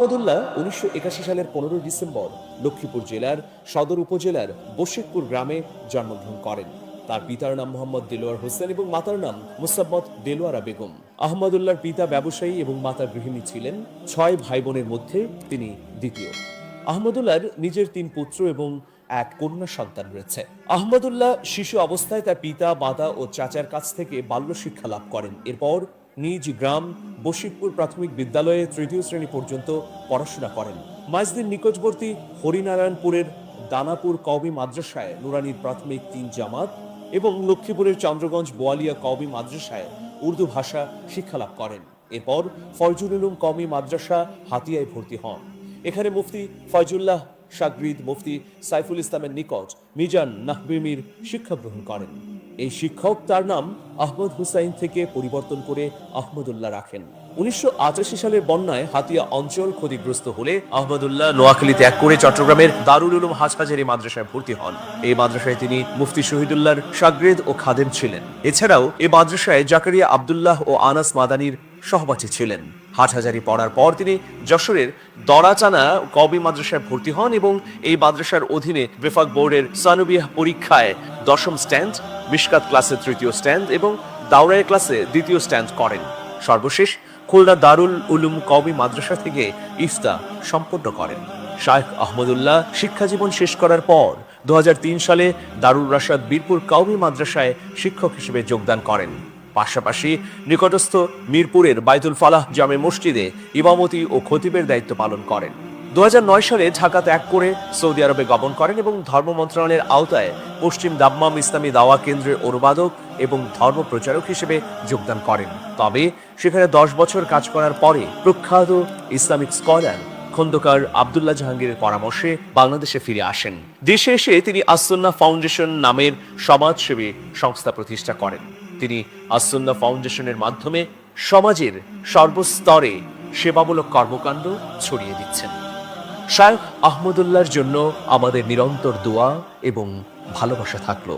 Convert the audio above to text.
আহমদুল্লাহ উনিশশো একাশি সালের পনেরোই ডিসেম্বর লক্ষ্মীপুর জেলার সদর উপজেলার বশিকপুর গ্রামে জন্মগ্রহণ করেন। তার পিতার নাম মোহাম্মদ দেলোয়ার হোসেন এবং মাতার নাম মুসাম্মদ দেলোয়ারা বেগম। আহমদুল্লাহর পিতা ব্যবসায়ী এবং মাতা গৃহিণী ছিলেন। ছয় ভাই বোনের মধ্যে তিনি দ্বিতীয়। আহমদুল্লাহর নিজের তিন পুত্র এবং এক কন্যা সন্তান রয়েছে। আহমদুল্লাহ শিশু অবস্থায় তার পিতা, মাতা ও চাচার কাছ থেকে বাল্য শিক্ষা লাভ করেন। এরপর নিজ গ্রাম বশিকপুর প্রাথমিক বিদ্যালয়ে তৃতীয় শ্রেণি পর্যন্ত পড়াশোনা করেন। মাইজদিন নিকটবর্তী হরিনারায়ণপুরের দানাপুর কওমি মাদ্রাসায় নুরানির প্রাথমিক তিন জামাত এবং লক্ষ্মীপুরের চন্দ্রগঞ্জ বোয়ালিয়া কওমি মাদ্রাসায় উর্দু ভাষা শিক্ষালাভ করেন। এরপর ফয়জুল উলুম মাদ্রাসা হাতিয়ায় ভর্তি হন। এখানে মুফতি ফয়জুল্লাহ সাগরিদ মুফতি সাইফুল ইসলামের নিকট মিজান নাহবিমির শিক্ষা গ্রহণ করেন। এই শিক্ষক তার নাম আহমদ হুসাইন থেকে পরিবর্তন করে আহমদুল্লাহ রাখেন। উনিশশো সালের বন্যায় হাতিয়া অঞ্চল ক্ষতিগ্রস্ত হলে আহমদুল্লাহ নোয়াখালী ত্যাগ করে চট্টগ্রামের দারুল উলুম হাজহাজারি মাদ্রাসায় ভর্তি হন। এই মাদ্রাসায় তিনি মুফতি শহীদুল্লাহর সাগরেদ ও খাদেম ছিলেন। এছাড়াও এই মাদ্রাসায় জাকারিয়া আব্দুল্লাহ ও আনাস মাদানির সহপাঠী ছিলেন। হাটহাজারি পড়ার পর তিনি যশোরের দরাচানা কবি মাদ্রাসায় ভর্তি হন এবং এই মাদ্রাসার অধীনে বেফাক বোর্ডের সানুবিয়া পরীক্ষায় দশম স্ট্যান্ড, মিশকাত ক্লাসে তৃতীয় স্ট্যান্ড এবং দাওরায় ক্লাসে দ্বিতীয় স্ট্যান্ড করেন। সর্বশেষ খুলনা দারুল উলুম কওমি মাদ্রাসা থেকে ইফতা সম্পন্ন করেন। শায়েখ আহমদুল্লাহ শিক্ষাজীবন শেষ করার পর দু হাজার তিন সালে দারুল রাশাদ বীরপুর কওমি মাদ্রাসায় শিক্ষক হিসেবে যোগদান করেন। পাশাপাশি নিকটস্থ মিরপুরের বাইতুল ফালাহ জামে মসজিদে ইমামতি ও খতিবের দায়িত্ব পালন করেন। দু হাজার নয় সালে ঢাকা ত্যাগ করে সৌদি আরবে গমন করেন এবং ধর্ম মন্ত্রণালয়ের আওতায় পশ্চিম দাম্মাম ইসলামী দাওয়া কেন্দ্রের অনুবাদক এবং ধর্ম প্রচারক হিসেবে যোগদান করেন। তবে সেখানে দশ বছর কাজ করার পরে প্রখ্যাত ইসলামিক স্কলার খন্দকার আবদুল্লাহ জাহাঙ্গীরের পরামর্শে বাংলাদেশে ফিরে আসেন। দেশে এসে তিনি আসন্না ফাউন্ডেশন নামের সমাজসেবী সংস্থা প্রতিষ্ঠা করেন। তিনি আসন্না ফাউন্ডেশনের মাধ্যমে সমাজের সর্বস্তরে সেবামূলক কর্মকাণ্ড ছড়িয়ে দিচ্ছেন। শায়খ আহমদুল্লাহর জন্য আমাদের নিরন্তর দোয়া এবং ভালোবাসা থাকল।